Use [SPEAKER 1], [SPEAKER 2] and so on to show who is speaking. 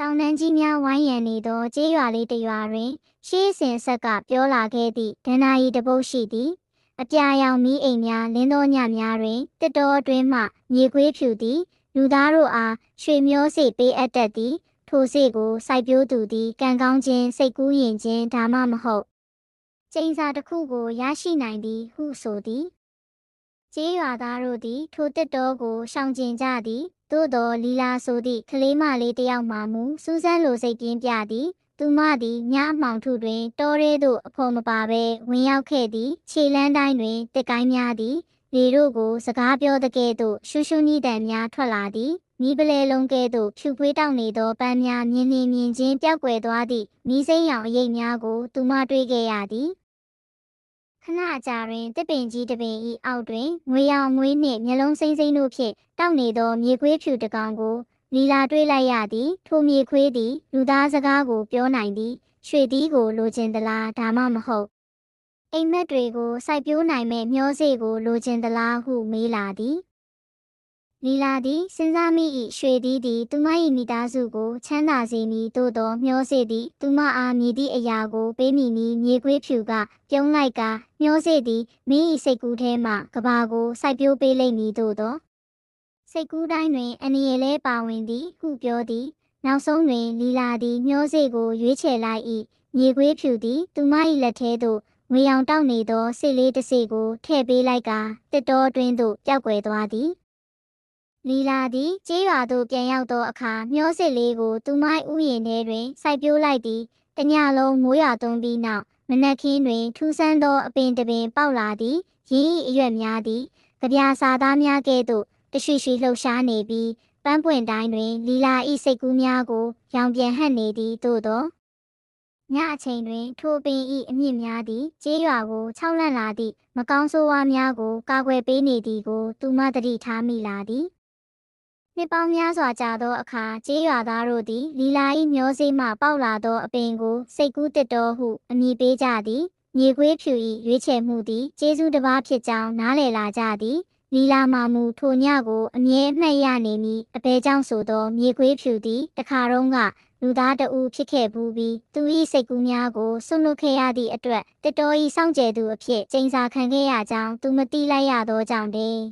[SPEAKER 1] တောင်တန်းကြီးများဝိုင်းရံနေသောကျေးရွာလေးတစ်ရွာတွင် ရှေးစဉ်ဆက်ကပြောလာခဲ့သည့်ဒဏ္ဍာရီတစ်ပုဒ်ရှိသည်အပြာရောင်မီးအိမ်များလင်းသောညများတွင်တစ်တော်အတွင်းမှမြေခွေးဖြူသည်လူသားတို့အားရွှေမျောစေပေးအပ်တတ်သည် ထိုစေကိုစိုက်ပျိုးသူသည်ကံကောင်းခြင်းစိတ်ကူးယဉ်ခြင်းဒါမှမဟုတ်ကျိန်စာတစ်ခုကိုရရှိနိုင်သည်ဟုဆိုသည် ကျေးရွာသားတို့သည် ထိုတစ်တော်ကိုရှောင်ကျဉ်ကြသည်သို့တော်လီလာဆိုသည့်ကလေးမလေးတစ်ယောက်မှမူစူးစမ်းလိုစိတ်ပြင်းပြသည် သူမသည်ညအမှောင်ထုတွင်တောရဲသို့အဖို့မပါဘဲဝင်ရောက်ခဲ့သည်ခြေလန်းတိုင်းတွင်တစ်ကိုင်းများသည်လေတို့ကိုစကားပြောတကဲ့သို့ရှူးရှူးနီးတန်များထွက်လာသည်မိပလဲလုံးကဲ့သို့ဖြူဖွေးတောက်နေသောပန်းများမြင်မြင်မြင်ချင်းပျောက်ကွယ်သွားသည့်မိစိမ့်ရောင်အရိပ်များကိုသူမတွေ့ခဲ့ရသည် ခဏအကြာတွင်တစ်ပင်ကြီးတစ်ပင်ဤအောက်တွင်ငွေရောင်ငွေနှင့်မျက်လုံးစိမ့်စိမ့်တို့ဖြင့်တောက်နေသောမြေခွေးဖြူတစ်ကောင်ကိုလီလာတွေးလိုက်ရသည်ထိုမြေခွေးသည်လူသားစကားကိုပြောနိုင်သည်ရွှေသီးကိုလိုချင်သလားဒါမှမဟုတ်အိမ်မက်တွေကိုစိုက်ပျိုးနိုင်မဲ့မျောစေ့ကိုလိုချင်သလားဟုမေးလာသည် လီလာသည်စဉ်းစားမိ၏ရွှေသီးသည်သူမ၏မိသားစုကိုချမ်းသာစေမည်သို့သောမျောစေသည်သူမအားမြည်သည့်အရာကိုပေးမိမည်မြေခွေးဖြူကပြုံးလိုက်ကမျောစေသည်မင်း၏စိတ်ကူးထဲမှကဘာကိုစိုက်ပျိုးပေးလိမ့်မည်သို့သောစိတ်ကူးတိုင်းတွင်အနည်းလဲပါဝင်သည်ဟုပြောသည်နောက်ဆုံးတွင်လီလာသည်မျောစေကိုရွေးချယ်လိုက်၏မြေခွေးဖြူသည်သူမ၏လက်ထဲသို့ငွေရောင်တောက်နေသောစစ်လေးတစ်စိကိုထည့်ပေးလိုက်ကတစ်တော်အတွင်းသို့ပျောက်ကွယ်သွားသည် လီလာသည်ကျေးရွာသို့ပြန်ရောက်သောအခါမျောစစ်လေးကိုသူမ၏ဥယျာဉ်ထဲတွင်စိုက်ပျိုးလိုက်သည်တညလုံးမိုးရွာသွန်းပြီးနောက်မနက်ခင်းတွင်ထူးဆန်းသောအပင်တစ်ပင်ပေါက်လာသည်ရင်း၏အရွက်များသည်ကြပြာစာသားများကဲ့သို့တရွှေရွှေလှုပ်ရှားနေပြီးပန်းပွင့်တိုင်းတွင်လီလာ၏စိတ်ကူးများကိုရောင်ပြန်ဟပ်နေသည်သို့သောညအချိန်တွင်ထိုပင်၏အမြင့်များသည်ကျေးရွာကိုခြောက်လန့်လာသည့်မကောင်းဆိုးဝါးများကိုကာကွယ်ပေးနေသည်ကိုသူမသတိထားမိလာသည် နှစ်ပေါင်းများစွာကြာသောအခါကျေးရွာသားတို့သည်လီလာ၏မျောစေးမှပေါက်လာသောအပင်ကိုစိတ်ကူးတစ်တော်ဟုအမည်ပေးကြသည်မြေခွေးဖြူ၏ရွေးချယ်မှုသည်ကျေးဇူးတစ်ပါးဖြစ်ကြောင်းနားလည်လာကြသည်လီလာမာမူထိုညကိုအမြဲအမှတ်ရနေမည်အဘဲကြောင့်ဆိုသောမြေခွေးဖြူသည်တခါတုန်းကလူသားတဦးဖြစ်ခဲ့ဘူးပြီးသူ၏စိတ်ကူးများကိုဆွန့်လွတ်ခဲ့ရသည့်အတွက်တတော်၏စောင့်ကြဲသူအဖြစ်ကျိန်စာခံခဲ့ရကြောင်းသူမတိလိုက်ရသောကြောင့်တည်း